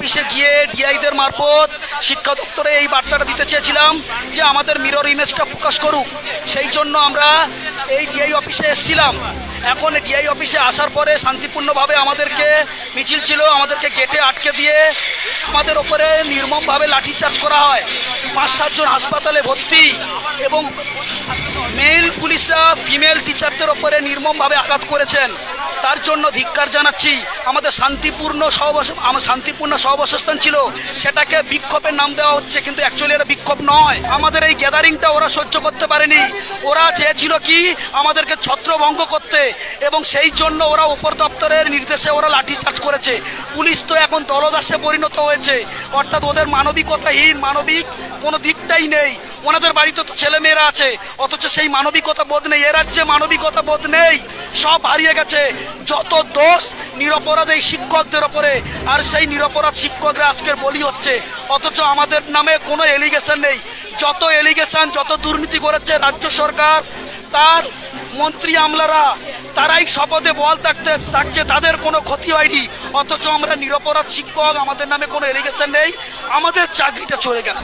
অফিসে গিয়ে ডিআইদের মারফত শিক্ষা দপ্তরে এই বার্তাটা দিতে চেয়েছিলাম যে আমাদের মিরর ইমেজটা প্রকাশ করুক। সেই জন্য আমরা এই ডিআই অফিসে এসেছিলাম। এখন ডিআই অফিসে আসার পরে শান্তিপূর্ণভাবে আমাদেরকে মিছিল ছিল, আমাদেরকে গেটে আটকে দিয়ে আমাদের ওপরে নির্মমভাবে লাঠিচার্জ করা হয়। পাঁচ সাতজন হাসপাতালে ভর্তি এবং মেল পুলিশরা ফিমেল টিচারদের ওপরে নির্মমভাবে আঘাত করেছেন। তার জন্য ধিক্কার জানাচ্ছি। আমাদের শান্তিপূর্ণ সহবাস আমার শান্তিপূর্ণ সহবাসস্থান ছিল। সেটাকে বিক্ষোভের নাম দেওয়া হচ্ছে, কিন্তু অ্যাকচুয়ালি এটা বিক্ষোভ নয়। আমাদের এই গ্যাদারিংটা ওরা সহ্য করতে পারেনি। ওরা চেয়েছিল কি? আমাদেরকে ছত্রভঙ্গ করতে। এবং সেই জন্য ওরা উপর দপ্তরের নির্দেশে ওরা লাঠিচার্জ করেছে। পুলিশ তো এখন দলদাসে পরিণত হয়েছে। অর্থাৎ ওদের মানবিকতাহীন, মানবিক কোনো দিকটাই নেই। ওনাদের বাড়িতে তো ছেলেমেয়েরা আছে। অথচ সেই মানবিকতা বোধ নেই। এ রাজ্যে মানবিকতা বোধ নেই। সব হারিয়ে গেছে। যত দোষ নিরপরাধ এই শিক্ষকদের ওপরে, আর সেই নিরপরাধ শিক্ষকরা আজকের বলি হচ্ছে। অথচ আমাদের নামে কোনো এলিগেশন নেই। যত এলিগেশন যত দুর্নীতি করেছে রাজ্য সরকার, তার মন্ত্রী আমলারা, তারাই শপথে বল থাকতে, থাকছে, তাদের কোনো ক্ষতি হয়নি। অথচ আমরা নিরপরাধ শিক্ষক, আমাদের নামে কোনো এলিগেশন নেই। আমাদের চাকরিটা চলে গেল।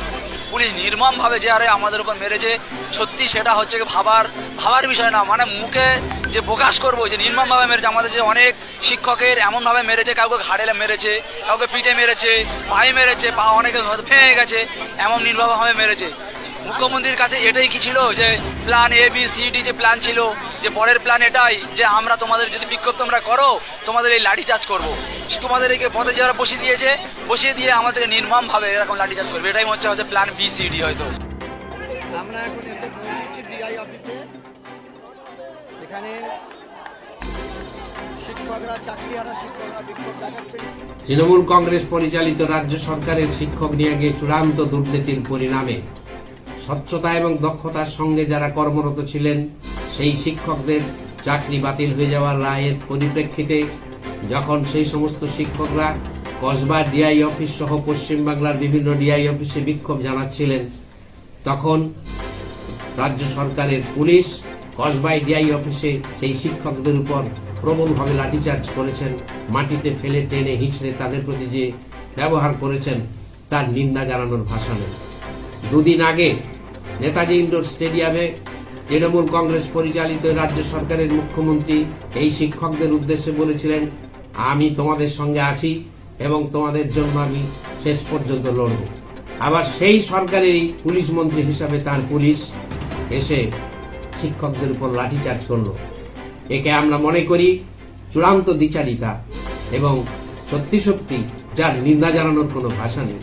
পুলিশ নির্মমভাবে যে আরে আমাদের উপর মেরেছে, সত্যি সেটা হচ্ছে ভাবার ভাবার বিষয় না মানে মুখে যে প্রকাশ করব, যে নির্মমভাবে মেরেছে, আমাদের যে অনেক শিক্ষকের এমনভাবে মেরেছে, কাউকে ঘাড়ে মেরেছে, কাউকে পিঠে মেরেছে, পায়ে মেরেছে, পা অনেকে ভেঙে গেছে, এমন নির্মমভাবে মেরেছে। মুখ্যমন্ত্রীর কাছে এটাই কি ছিল? যে plan A B C D যে প্ল্যান ছিল, যে পরের প্ল্যান এটাই, যে আমরা তোমাদের যদি বিক্ষোভ তোমরা করো, তোমাদের এই লাঠি চার্জ করব। তোমাদের এই পথে যারা বসিয়ে দিয়েছে বসিয়ে দিয়ে আমাদেরকে নির্মমভাবে এরকম লাঠি চার্জ করবে এটাই হচ্ছে হয়তো প্ল্যান বি সি ডি হয়তো। আমরা এখন এসে পৌঁছেছি ডিআই অফিসে এখানে তৃণমূল কংগ্রেস পরিচালিত রাজ্য সরকারের শিক্ষক নিয়োগে চূড়ান্ত দুর্নীতির পরিণামে। স্বচ্ছতা এবং দক্ষতার সঙ্গে যারা কর্মরত ছিলেন সেই শিক্ষকদের চাকরি বাতিল হয়ে যাওয়ার রায়ের পরিপ্রেক্ষিতে যখন সেই সমস্ত শিক্ষকরা কসবা ডিআই অফিস সহ পশ্চিমবাংলার বিভিন্ন ডিআই অফিসে বিক্ষোভ জানাচ্ছিলেন, তখন রাজ্য সরকারের পুলিশ কসবাই ডিআই অফিসে সেই শিক্ষকদের উপর প্রবলভাবে লাঠিচার্জ করেছেন, মাটিতে ফেলে টেনে হিঁচড়ে তাদের প্রতি যে ব্যবহার করেছেন, তার নিন্দা জানানোর ভাষা নেই। দুদিন আগে নেতাজি ইন্ডোর স্টেডিয়ামে তৃণমূল কংগ্রেস পরিচালিত রাজ্য সরকারের মুখ্যমন্ত্রী এই শিক্ষকদের উদ্দেশ্যে বলেছিলেন আমি তোমাদের সঙ্গে আছি এবং তোমাদের জন্য আমি শেষ পর্যন্ত লড়ব। আবার সেই সরকারেরই পুলিশ মন্ত্রী হিসাবে তার পুলিশ এসে শিক্ষকদের উপর লাঠিচার্জ করল। একে আমরা মনে করি চূড়ান্ত দ্বিচারিতা এবং সত্যি সত্যি যার নিন্দা জানানোর কোনো ভাষা নেই।